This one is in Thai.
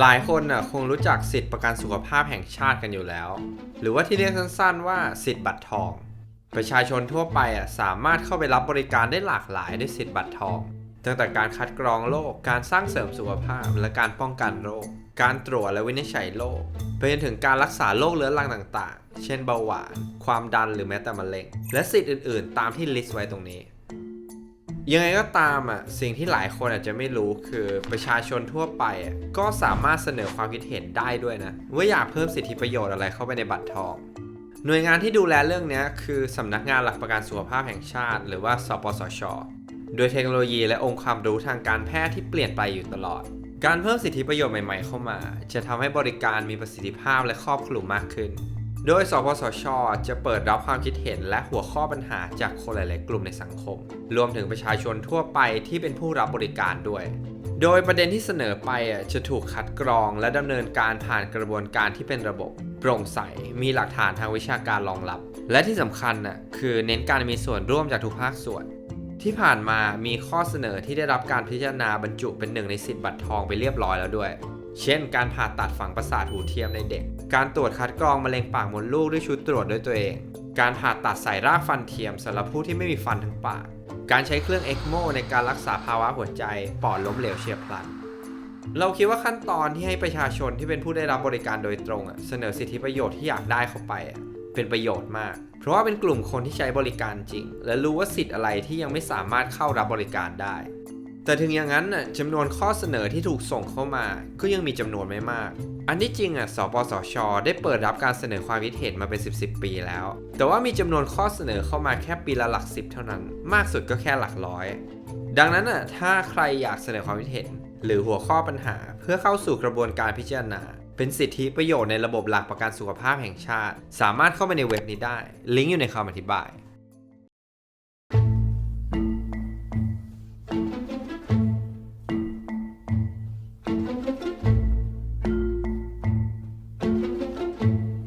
หลายคนน่ะคงรู้จักสิทธิประกันสุขภาพแห่งชาติกันอยู่แล้ว หรือว่าที่เรียกสั้นๆว่าสิทธิบัตรทอง ประชาชนทั่วไปอะสามารถเข้าไปรับบริการได้หลากหลายด้วยสิทธิบัตรทองตั้งแต่การคัดกรองโรคการสร้างเสริมสุขภาพ และการป้องกันโรค การตรวจและวินิจฉัยโรคไปจนถึงการรักษาโรคเรื้อรังต่าง ๆ เช่นเบาหวาน ความดันหรือแม้แต่มะเร็ง และสิทธิ์อื่น ๆ ตามที่ลิสต์ไว้ตรงนี้ ยังไงก็ตามอะสิ่งที่หลายคนอาจจะไม่รู้คือประชาชนทั่วไปอะก็สามารถเสนอความคิดเห็นได้ด้วยนะว่าอยากเพิ่มสิทธิประโยชน์อะไรเข้าไปในบัตรทอง หน่วยงานที่ดูแลเรื่องนี้คือสำนักงานหลักประกันสุขภาพแห่งชาติ หรือว่าสปสชโดยเทคโนโลยีและองค์ความรู้ทางการแพทย์ที่เปลี่ยนไปอยู่ตลอด การเพิ่มสิทธิประโยชน์ใหม่ๆ เข้ามา จะทำให้บริการมีประสิทธิภาพและครอบคลุมมากขึ้น โดย สปสช จะเปิดรับความคิดเห็นและหัวข้อปัญหาจากคนหลาย ๆ กลุ่มในสังคม รวมถึงประชาชนทั่วไปที่เป็นผู้รับบริการด้วย โดยประเด็นที่เสนอไปจะถูกคัดกรองและดำเนินการผ่านกระบวนการที่เป็นระบบ โปร่งใส มีหลักฐานทางวิชาการรองรับ และที่สำคัญน่ะคือเน้นการมีส่วนร่วมจากทุกภาคส่วน ที่ผ่านมามีข้อเสนอที่ได้รับการพิจารณาบรรจุเป็นหนึ่งในสิทธิบัตรทองไปเรียบร้อยแล้วด้วย เช่น การผ่าตัดฝังประสาทหูเทียมในเด็ก การตรวจคัดกรองมะเร็งปากมดลูกด้วยชุดตรวจด้วยตัวเอง การผ่าตัดใส่รากฟันเทียมสำหรับผู้ที่ไม่มีฟันทั้งปาก การใช้เครื่องเอ็กโมในการรักษาภาวะหัวใจปอดล้มเหลวเฉียบพลัน เราคิดว่าขั้นตอนที่ให้ประชาชนที่เป็นผู้ได้รับบริการโดยตรงเสนอสิทธิประโยชน์ที่อยากได้เข้าไปเป็นประโยชน์มาก เพราะว่าเป็นกลุ่มคนที่ใช้บริการจริง และรู้ว่าสิทธิ์อะไรที่ยังไม่สามารถเข้ารับบริการได้ แต่ถึงอย่างนั้นน่ะจำนวนข้อเสนอที่ถูกส่งเข้ามา ก็ยังมีจำนวนไม่มาก อันที่จริงอะสปสช ได้เปิดรับการเสนอความคิดเห็นมาเป็น 10 10 ปีแล้ว แต่ว่ามีจำนวนข้อเสนอเข้ามาแค่ปีละหลักสิบเท่านั้น มากสุดก็แค่หลักร้อย ดังนั้นอะถ้าใครอยากเสนอความคิดเห็น หรือหัวข้อปัญหา เพื่อเข้าสู่กระบวนการพิจารณา เป็นสิทธิประโยชน์ในระบบหลักประกันสุขภาพแห่งชาติ สามารถเข้าไปในเว็บนี้ได้ ลิงก์อยู่ในคำอธิบาย